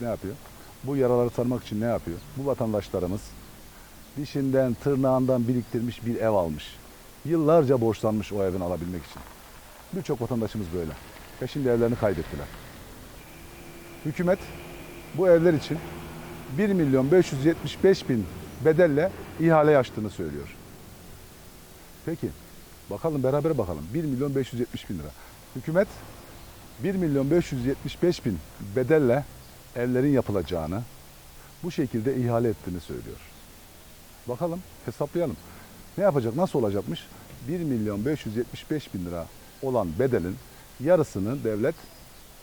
ne yapıyor? Bu yaraları sarmak için ne yapıyor? Bu vatandaşlarımız dişinden, tırnağından biriktirmiş bir ev almış. Yıllarca borçlanmış o evini alabilmek için. Birçok vatandaşımız böyle. Ve şimdi evlerini kaybettiler. Hükümet bu evler için 1 milyon 575 bin bedelle ihale açtığını söylüyor. Peki bakalım beraber bakalım. 1 milyon 570 bin lira. Hükümet 1 milyon 575 bin bedelle evlerin yapılacağını bu şekilde ihale ettiğini söylüyor. Bakalım hesaplayalım. Ne yapacak? Nasıl olacakmış? 1 milyon 575 bin lira olan bedelin yarısını devlet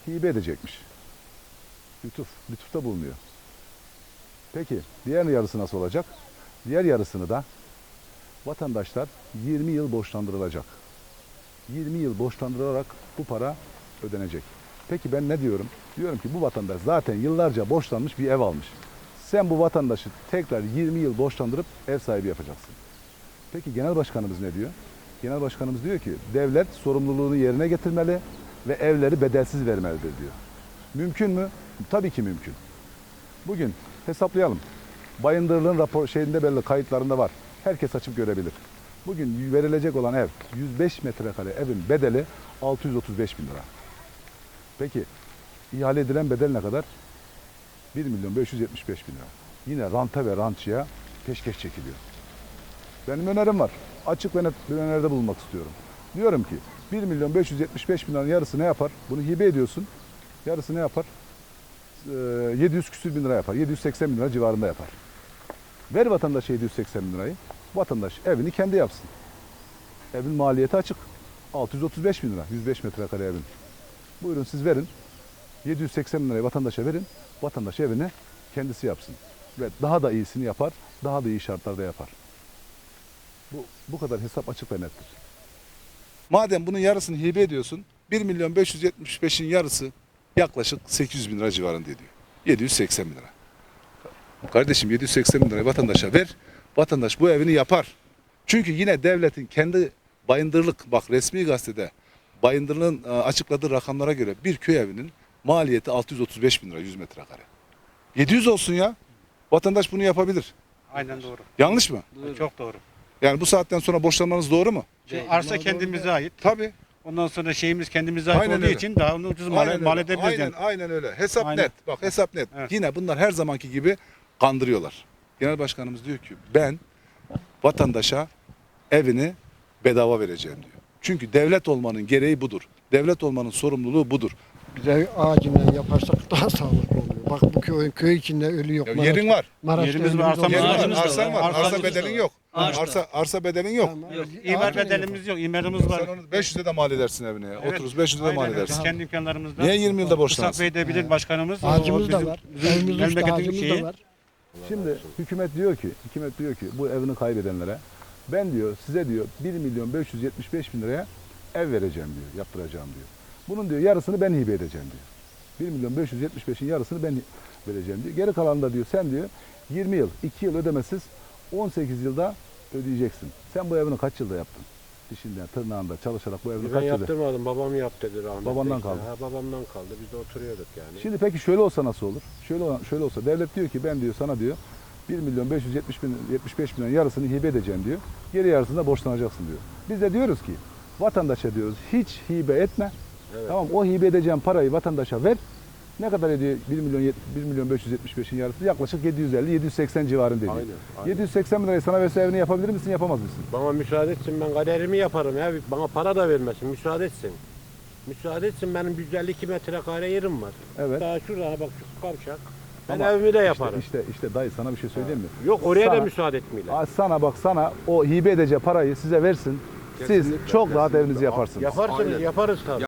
hibe edecekmiş. Lütuf, lütufta bulunuyor. Peki diğer yarısı nasıl olacak? Diğer yarısını da vatandaşlar 20 yıl borçlandırılacak. 20 yıl borçlandırılarak bu para ödenecek. Peki ben ne diyorum? Diyorum ki bu vatandaş zaten yıllarca borçlanmış bir ev almış. Sen bu vatandaşı tekrar 20 yıl borçlandırıp ev sahibi yapacaksın. Peki genel başkanımız ne diyor? Genel başkanımız diyor ki devlet sorumluluğunu yerine getirmeli ve evleri bedelsiz vermelidir diyor. Mümkün mü? Tabii ki mümkün. Bugün hesaplayalım. Bayındırlığın rapor şeyinde belli kayıtlarında var. Herkes açıp görebilir. Bugün verilecek olan ev 105 metrekare evin bedeli 635 bin lira. Peki ihale edilen bedel ne kadar? 1 milyon 575 bin lira. Yine ranta ve rantçıya peşkeş çekiliyor. Benim önerim var. Açık ve net bir öneride bulunmak istiyorum. Diyorum ki 1 milyon 575 bin liranın yarısı ne yapar? Bunu hibe ediyorsun. Yarısı ne yapar? Ee, 700 küsür bin lira yapar. 780 bin lira civarında yapar. Ver vatandaşa 780 bin lirayı. Vatandaş evini kendi yapsın. Evin maliyeti açık. 635 bin lira. 105 metrekare evin. Buyurun siz verin. 780 bin lirayı vatandaşa verin. Vatandaş evini kendisi yapsın. Ve daha da iyisini yapar. Daha da iyi şartlarda yapar. Bu, bu kadar hesap açık ve nettir. Madem bunun yarısını hibe ediyorsun, 1 milyon 575'in yarısı yaklaşık 800 bin lira civarında ediyor. 780 bin lira. Kardeşim 780 bin lirayı vatandaşa ver, vatandaş bu evini yapar. Çünkü yine devletin kendi bayındırlık, bak resmi gazetede bayındırlığın e, açıkladığı rakamlara göre bir köy evinin maliyeti 635 bin lira 100 metrekare. 700 olsun ya. Vatandaş bunu yapabilir. Aynen doğru. Yanlış mı? Çok doğru. Yani bu saatten sonra borçlanmanız doğru mu? Şey, arsa kendimize ait. Tabii. Ondan sonra şeyimiz kendimize ait Aynen olduğu öyle. için daha onu ucuz mal, Aynen, mal edebiliriz aynen, yani. aynen öyle. Hesap Aynen. net. Bak hesap net. Evet. Yine bunlar her zamanki gibi kandırıyorlar. Genel başkanımız diyor ki ben vatandaşa evini bedava vereceğim diyor. Çünkü devlet olmanın gereği budur. Devlet olmanın sorumluluğu budur. Bize ağacından yaparsak daha sağlıklı oluyor. Bak bu köy, köy içinde ölü yok. Ya Maraş- yerin var. Maraş'ta Yerimiz ölümüz var, arsamız. Yerin var. Ağacımız da Arsan var. var. Arsa Arsamız da bedelin var. yok. Ağaç da. Arsa, arsa bedelin yok. Tamam. Yok. İmar Ağacın bedelimiz yok. İmarımız var. Sen onu 500'e de mal edersin evine. Evet. Otururuz 500'e de mal edersin. kendi imkanlarımızla. Niye 20 yılda Isak borçlanırsın? Bey de bilir başkanımız. O Ağacımız da bizim- var. bizim Evimizin üstü memleketin ağacımız şeyi. da var. Şimdi hükümet diyor ki, hükümet diyor ki bu evini kaybedenlere ben diyor size diyor 1 milyon 575 bin liraya ev vereceğim diyor, yaptıracağım diyor. Bunun diyor yarısını ben hibe edeceğim diyor. 1 milyon 575'in yarısını ben vereceğim diyor. Geri kalanı da diyor sen diyor 20 yıl, 2 yıl ödemesiz 18 yılda ödeyeceksin. Sen bu evini kaç yılda yaptın? Dişinden, tırnağında çalışarak bu evini Ben kaç yılda? yaptırmadım. Babam yaptırdı rahmetli. Babandan işte. kaldı. Ha, babamdan kaldı. Biz de oturuyorduk yani. Şimdi peki şöyle olsa nasıl olur? Şöyle şöyle olsa devlet diyor ki ben diyor sana diyor 1 milyon 570 bin 75 milyon yarısını hibe edeceğim diyor. Geri yarısını da borçlanacaksın diyor. Biz de diyoruz ki vatandaşa diyoruz hiç hibe etme. Evet. Tamam o hibe edeceğin parayı vatandaşa ver. Ne kadar ediyor 1 milyon yet- 1 milyon 575'in yarısı? Yaklaşık 750 780 civarında ediyor. Aynen, aynen. 780 bin lirayı sana verse evini yapabilir misin yapamaz mısın? Bana müsaade etsin ben kaderimi yaparım ya. Bana para da vermesin. Müsaade etsin. Müsaade etsin benim 152 metrekare yerim var. Evet. Daha şurada bak şu kavşak. Ben Ama evimi de yaparım. İşte işte dayı sana bir şey söyleyeyim mi? Yok oraya Sana- da müsaade etmiyorlar. Aa, Sana bak sana o hibe edeceği parayı size versin. Siz Kesinlikle, çok rahat kesinlikle. evinizi yaparsınız. Yaparsınız, yaparız tabii.